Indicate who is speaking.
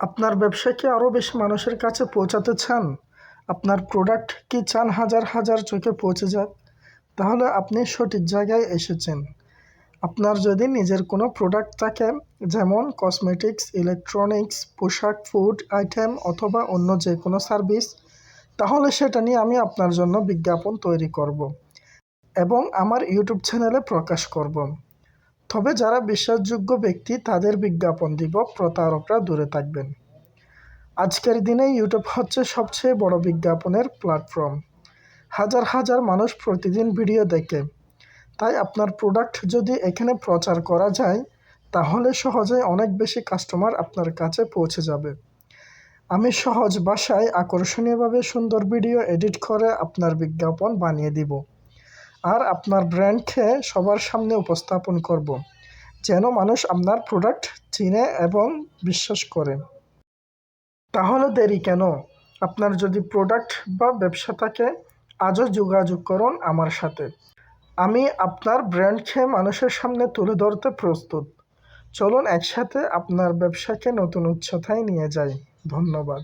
Speaker 1: আপনার ব্যবসা কি আরও বেশি মানুষের কাছে পৌঁছাতে চান? আপনার প্রোডাক্ট কি চান হাজার হাজার চোখে পৌঁছে যাক? তাহলে আপনি সঠিক জায়গায় এসেছেন। আপনার যদি নিজের কোনো প্রোডাক্ট থাকে, যেমন কসমেটিক্স ইলেকট্রনিক্স পোশাক ফুড আইটেম অথবা অন্য যে কোনো সার্ভিস তাহলে সেটা নিয়ে আমি আপনার জন্য বিজ্ঞাপন তৈরি করব এবং আমার ইউটিউব চ্যানেলে প্রকাশ করব। তবে যারা বিশ্বাসযোগ্য ব্যক্তি, তাদের বিজ্ঞাপন দিব, প্রতারকরা দূরে থাকবেন। আজকের দিনে ইউটিউব হচ্ছে সবচেয়ে বড় বিজ্ঞাপনের প্ল্যাটফর্ম হাজার হাজার মানুষ প্রতিদিন ভিডিও দেখে। তাই আপনার প্রোডাক্ট যদি এখানে প্রচার করা যায়, তাহলে সহজেই অনেক বেশি কাস্টমার আপনার কাছে পৌঁছে যাবে। আমি সহজ ভাষায় আকর্ষণীয়ভাবে সুন্দর ভিডিও এডিট করে আপনার বিজ্ঞাপন বানিয়ে দিব। আর আপনার ব্র্যান্ডকে সবার সামনে উপস্থাপন করব, যেন মানুষ আপনার প্রোডাক্ট চিনে এবং বিশ্বাস করে। তাহলে দেরি কেন? আপনার যদি প্রোডাক্ট বা ব্যবসা থাকে, আজও যোগাযোগ করুন আমার সাথে। আমি আপনার ব্র্যান্ডকে মানুষের সামনে তুলে ধরতে প্রস্তুত। চলুন একসাথে আপনার ব্যবসাকে নতুন উচ্চতায় নিয়ে যাই। ধন্যবাদ।